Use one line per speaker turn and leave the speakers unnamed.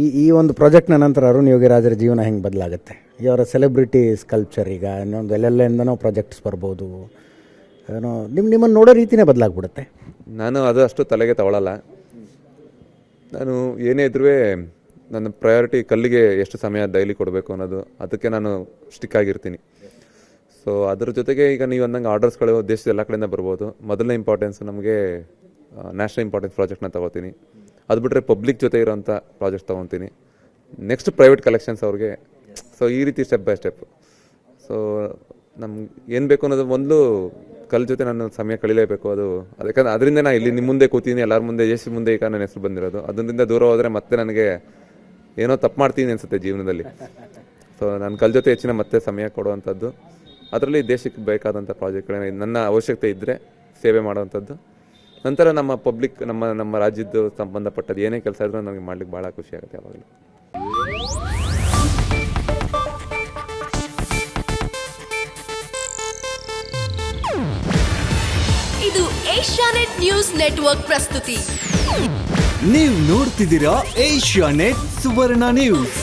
ಈ ಈ ಒಂದು ಪ್ರಾಜೆಕ್ಟ್ನ ನಂತರ ಅರುಣ್ ಯೋಗಿರಾಜರ ಜೀವನ ಹೆಂಗೆ ಬದಲಾಗುತ್ತೆ? ಇವರ ಸೆಲೆಬ್ರಿಟಿ ಸ್ಕಲ್ಪ್ಚರ್ ಈಗ, ಇನ್ನೊಂದು ಎಲ್ಲೆಲ್ಲಿಂದನೋ ಪ್ರಾಜೆಕ್ಟ್ಸ್ ಬರ್ಬೋದು. ಏನೋ ನಿಮ್ಮ ನಿಮ್ಮನ್ನು ನೋಡೋ ರೀತಿನೇ ಬದಲಾಗ್ಬಿಡುತ್ತೆ.
ನಾನು ಅದು ಅಷ್ಟು ತಲೆಗೆ ತಗೊಳ್ಳಲ್ಲ ನಾನು ಏನೇ ಇದ್ರೂ ನನ್ನ ಪ್ರಯಾರಿಟಿ ಕಲ್ಲಿಗೆ ಎಷ್ಟು ಸಮಯ ಡೈಲಿ ಕೊಡಬೇಕು ಅನ್ನೋದು, ಅದಕ್ಕೆ ನಾನು ಸ್ಟಿಕ್ ಆಗಿರ್ತೀನಿ. ಸೊ ಅದ್ರ ಜೊತೆಗೆ ಈಗ ನೀವು ಅಂದಂಗೆ ಆರ್ಡರ್ಸ್ಗಳು ದೇಶದ ಎಲ್ಲ ಕಡೆಯಿಂದ ಬರ್ಬೋದು. ಮೊದಲನೇ ಇಂಪಾರ್ಟೆನ್ಸ್ ನಮಗೆ ನ್ಯಾಷನಲ್ ಇಂಪಾರ್ಟೆನ್ಸ್ ಪ್ರಾಜೆಕ್ಟ್ನ ತಗೋತೀನಿ. ಅದು ಬಿಟ್ಟರೆ ಪಬ್ಲಿಕ್ ಜೊತೆ ಇರೋಂಥ ಪ್ರಾಜೆಕ್ಟ್ ತೊಗೊತೀನಿ. ನೆಕ್ಸ್ಟ್ ಪ್ರೈವೇಟ್ ಕಲೆಕ್ಷನ್ಸ್ ಅವ್ರಿಗೆ ಸೊ ಈ ರೀತಿ ಸ್ಟೆಪ್ ಬೈ ಸ್ಟೆಪ್ ಸೊ ನಮ್ಗೆ ಏನು ಬೇಕು ಅನ್ನೋದು ಮೊದಲು ಕಲ್ ಜೊತೆ ನಾನು ಸಮಯ ಕಳಿಲೇಬೇಕು ಅದು. ಅದಕ್ಕೆ ಅದರಿಂದ ನಾನು ಇಲ್ಲಿ ನಿಮ್ಮ ಮುಂದೆ ಕೂತೀನಿ, ಎಲ್ಲರ ಮುಂದೆ ಯಶ್ ಮುಂದೆ ಈಗ ನನ್ನ ಹೆಸರು ಬಂದಿರೋದು. ಅದರಿಂದ ದೂರ ಹೋದರೆ ಮತ್ತೆ ನನಗೆ ಏನೋ ತಪ್ಪು ಮಾಡ್ತೀನಿ ಅನಿಸುತ್ತೆ ಜೀವನದಲ್ಲಿ. ಸೊ ನಾನು ಕಲ್ ಜೊತೆ ಹೆಚ್ಚಿನ ಮತ್ತೆ ಸಮಯ ಕೊಡುವಂಥದ್ದು. ಅದರಲ್ಲಿ ದೇಶಕ್ಕೆ ಬೇಕಾದಂಥ ಪ್ರಾಜೆಕ್ಟ್ಗಳನ್ನ ನನ್ನ ಅವಶ್ಯಕತೆ ಇದ್ದರೆ ಸೇವೆ ಮಾಡುವಂಥದ್ದು. ನಂತರ ನಮ್ಮ ಪಬ್ಲಿಕ್ ನಮ್ಮ ನಮ್ಮ ರಾಜ್ಯದ್ದು ಸಂಬಂಧಪಟ್ಟದ್ದು ಏನೇ ಕೆಲಸ ಇದ್ರೂ ನಮಗೆ ಮಾಡ್ಲಿಕ್ಕೆ ಭಾಳ ಖುಷಿ ಆಗುತ್ತೆ ಯಾವಾಗಲೂ.
ಇದು ಏಷ್ಯಾನೆಟ್ ನ್ಯೂಸ್ ನೆಟ್ವರ್ಕ್ ಪ್ರಸ್ತುತಿ.
ನೀವು ನೋಡ್ತಿದ್ದೀರಾ ಏಷ್ಯಾ ನೆಟ್ ಸುವರ್ಣ ನ್ಯೂಸ್.